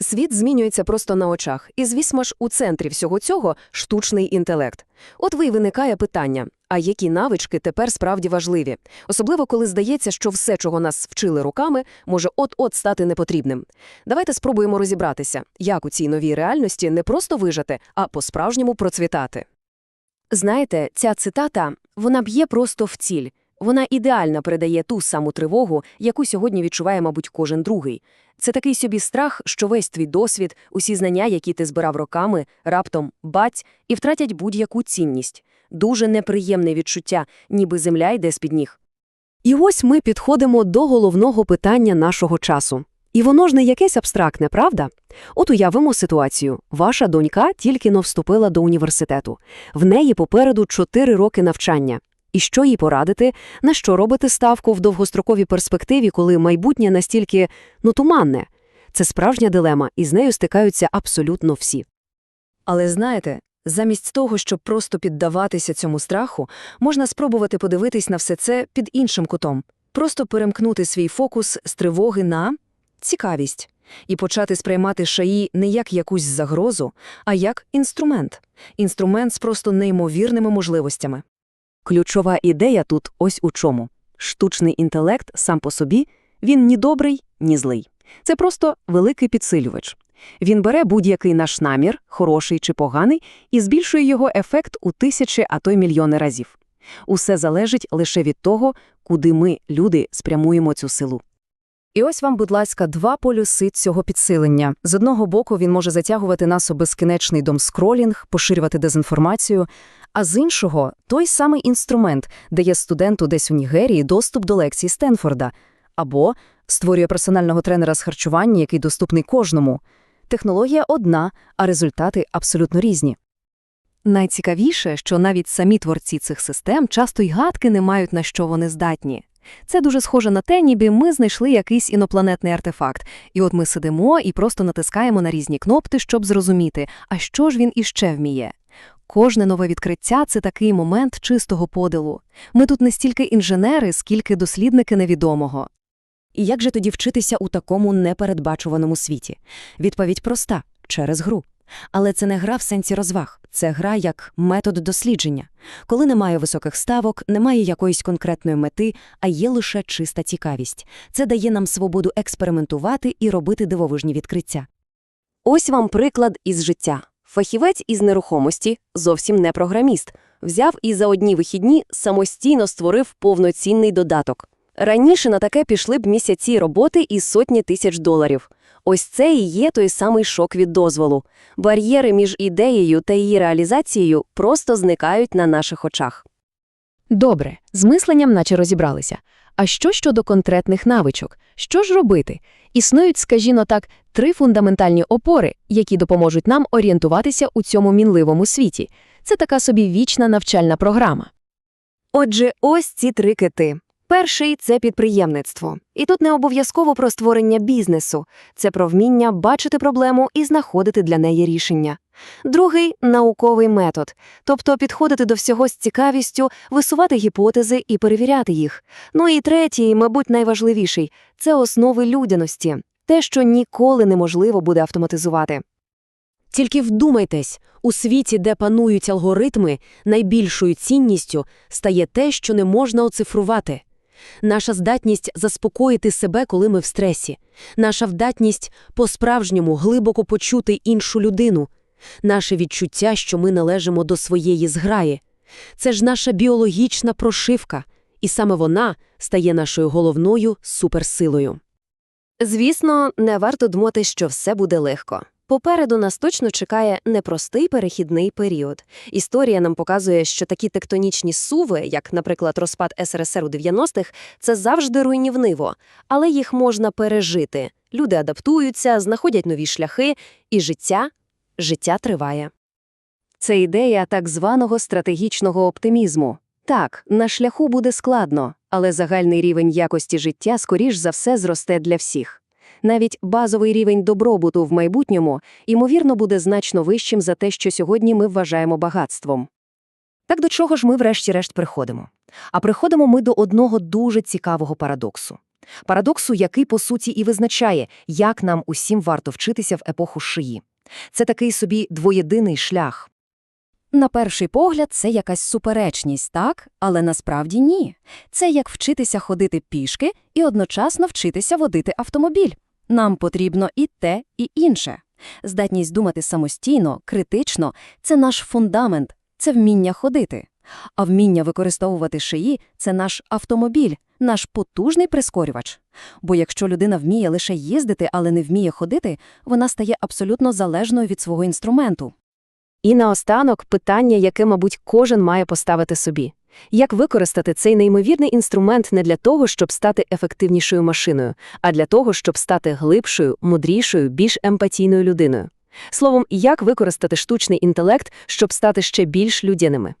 Світ змінюється просто на очах, і, звісно ж, у центрі всього цього штучний інтелект. От ви й виникає питання, а які навички тепер справді важливі? Особливо, коли здається, що все, чого нас вчили руками, може от-от стати непотрібним. Давайте спробуємо розібратися, як у цій новій реальності не просто вижити, а по-справжньому процвітати. Знаєте, ця цитата, вона б'є просто в ціль. Вона ідеально передає ту саму тривогу, яку сьогодні відчуває, мабуть, кожен другий. Це такий собі страх, що весь твій досвід, усі знання, які ти збирав роками, раптом бать і втратять будь-яку цінність. Дуже неприємне відчуття, ніби земля йде з-під ніг. І ось ми підходимо до головного питання нашого часу. І воно ж не якесь абстрактне, правда? От уявимо ситуацію. Ваша донька тільки но вступила до університету. В неї попереду 4 роки навчання. І що їй порадити, на що робити ставку в довгостроковій перспективі, коли майбутнє настільки, ну, туманне? Це справжня дилема, і з нею стикаються абсолютно всі. Але знаєте, замість того, щоб просто піддаватися цьому страху, можна спробувати подивитись на все це під іншим кутом. Просто перемкнути свій фокус з тривоги на цікавість і почати сприймати шаї не як якусь загрозу, а як інструмент. Інструмент з просто неймовірними можливостями. Ключова ідея тут ось у чому. Штучний інтелект сам по собі, він ні добрий, ні злий. Це просто великий підсилювач. Він бере будь-який наш намір, хороший чи поганий, і збільшує його ефект у тисячі, а то й мільйони разів. Усе залежить лише від того, куди ми, люди, спрямуємо цю силу. І ось вам, будь ласка, два полюси цього підсилення. З одного боку, він може затягувати нас у безкінечний домскролінг, поширювати дезінформацію, а з іншого – той самий інструмент дає студенту десь у Нігерії доступ до лекцій Стенфорда, або створює персонального тренера з харчування, який доступний кожному. Технологія одна, а результати абсолютно різні. Найцікавіше, що навіть самі творці цих систем часто й гадки не мають, на що вони здатні. Це дуже схоже на те, ніби ми знайшли якийсь інопланетний артефакт, і от ми сидимо і просто натискаємо на різні кнопки, щоб зрозуміти, а що ж він іще вміє. Кожне нове відкриття – це такий момент чистого подилу. Ми тут не стільки інженери, скільки дослідники невідомого. І як же тоді вчитися у такому непередбачуваному світі? Відповідь проста – через гру. Але це не гра в сенсі розваг, це гра як метод дослідження. Коли немає високих ставок, немає якоїсь конкретної мети, а є лише чиста цікавість. Це дає нам свободу експериментувати і робити дивовижні відкриття. Ось вам приклад із життя. Фахівець із нерухомості, зовсім не програміст, взяв і за одні вихідні самостійно створив повноцінний додаток. Раніше на таке пішли б місяці роботи і сотні тисяч доларів. Ось це і є той самий шок від дозволу. Бар'єри між ідеєю та її реалізацією просто зникають на наших очах. Добре, з мисленням наче розібралися. А що щодо конкретних навичок? Що ж робити? Існують, скажімо так, три фундаментальні опори, які допоможуть нам орієнтуватися у цьому мінливому світі. Це така собі вічна навчальна програма. Отже, ось ці три кити. Перший – це підприємництво. І тут не обов'язково про створення бізнесу. Це про вміння бачити проблему і знаходити для неї рішення. Другий – науковий метод. Тобто підходити до всього з цікавістю, висувати гіпотези і перевіряти їх. Ну і третій, мабуть, найважливіший – це основи людяності. Те, що ніколи неможливо буде автоматизувати. Тільки вдумайтесь, у світі, де панують алгоритми, найбільшою цінністю стає те, що не можна оцифрувати. Наша здатність заспокоїти себе, коли ми в стресі, наша вдатність по-справжньому глибоко почути іншу людину, наше відчуття, що ми належимо до своєї зграї. Це ж наша біологічна прошивка, і саме вона стає нашою головною суперсилою. Звісно, не варто думати, що все буде легко. Попереду нас точно чекає непростий перехідний період. Історія нам показує, що такі тектонічні суви, як, наприклад, розпад СРСР у 90-х, це завжди руйнівниво, але їх можна пережити. Люди адаптуються, знаходять нові шляхи, і життя, життя триває. Це ідея так званого стратегічного оптимізму. Так, на шляху буде складно, але загальний рівень якості життя, скоріш за все, зросте для всіх. Навіть базовий рівень добробуту в майбутньому, ймовірно, буде значно вищим за те, що сьогодні ми вважаємо багатством. Так до чого ж ми врешті-решт приходимо? А приходимо ми до одного дуже цікавого парадоксу. Парадоксу, який, по суті, і визначає, як нам усім варто вчитися в епоху шиї. Це такий собі двоєдиний шлях. На перший погляд, це якась суперечність, так? Але насправді ні. Це як вчитися ходити пішки і одночасно вчитися водити автомобіль. Нам потрібно і те, і інше. Здатність думати самостійно, критично – це наш фундамент, це вміння ходити. А вміння використовувати шиї – це наш автомобіль, наш потужний прискорювач. Бо якщо людина вміє лише їздити, але не вміє ходити, вона стає абсолютно залежною від свого інструменту. І наостанок питання, яке, мабуть, кожен має поставити собі. Як використати цей неймовірний інструмент не для того, щоб стати ефективнішою машиною, а для того, щоб стати глибшою, мудрішою, більш емпатійною людиною? Словом, як використати штучний інтелект, щоб стати ще більш людяними?